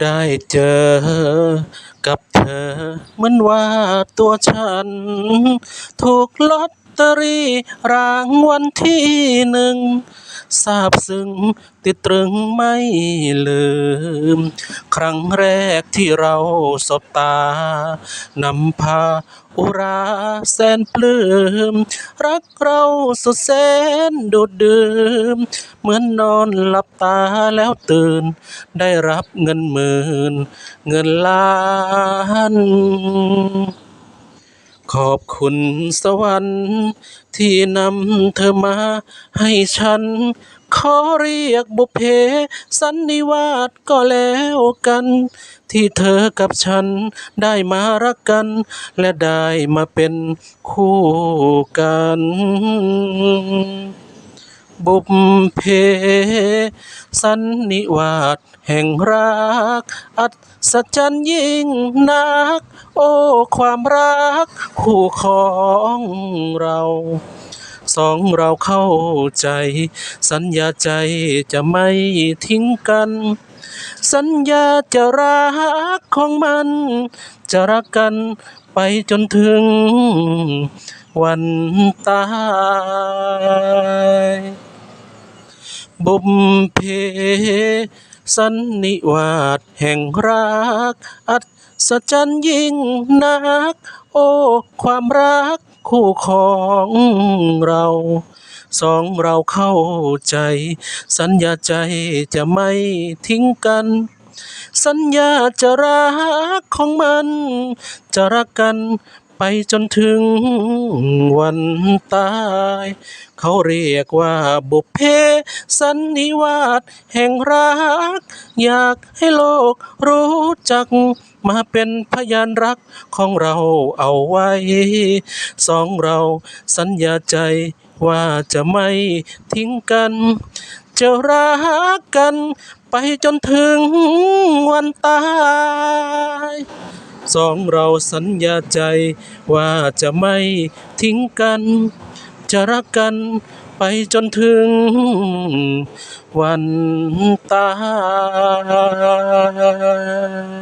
ได้เจอกับเธอเหมือนว่าตัวฉัน ถูกลอตเตอรี่รางวัลที่หนึ่ง ซาบซึ้งติดตรึงไม่ลืม ครั้งแรกที่เราสบตานำพาอุราแสนปลื้มรักเราสุดแสนดูดดื่ม เหมือนนอนหลับตาแล้วตื่น ได้รับเงินหมื่น เงินล้าน ขอบคุณสวรรค์ที่นำเธอมาให้ฉัน ขอเรียกบุพเพสันนิวาสก็แล้วกัน ที่เธอกับฉันได้มารักกัน และได้มาเป็นคู่กัน บุพเพสันนิวาสแห่งรัก อัศจรรย์ยิ่งนัก โอ้ ความรักคู่ของเราสองเราเข้าใจ สัญญาใจจะไม่ทิ้งกัน สัญญาจะรักของมัน จะรักกันไปจนถึงวันตาย บุพเพ สันนิวาสแห่งรัก อัศจรรย์ยิ่งนัก โอ้ ความรักคู่ของเรา สองเราเข้าใจ สัญญาใจจะไม่ทิ้งกัน สัญญาจะรักของมัน จะรักกัน ไปจนถึงวันตาย เขาเรียกว่าบุพเพสันนิวาสแห่งรัก อยากให้โลกรู้จัก มาเป็นพยานรักของเราเอาไว้ สองเราสัญญาใจว่าจะไม่ทิ้งกัน จะรักกันไปจนถึงวันตาย สองเราสัญญาใจ ว่าจะไม่ทิ้งกัน จะรักกันไปจนถึงวันตาย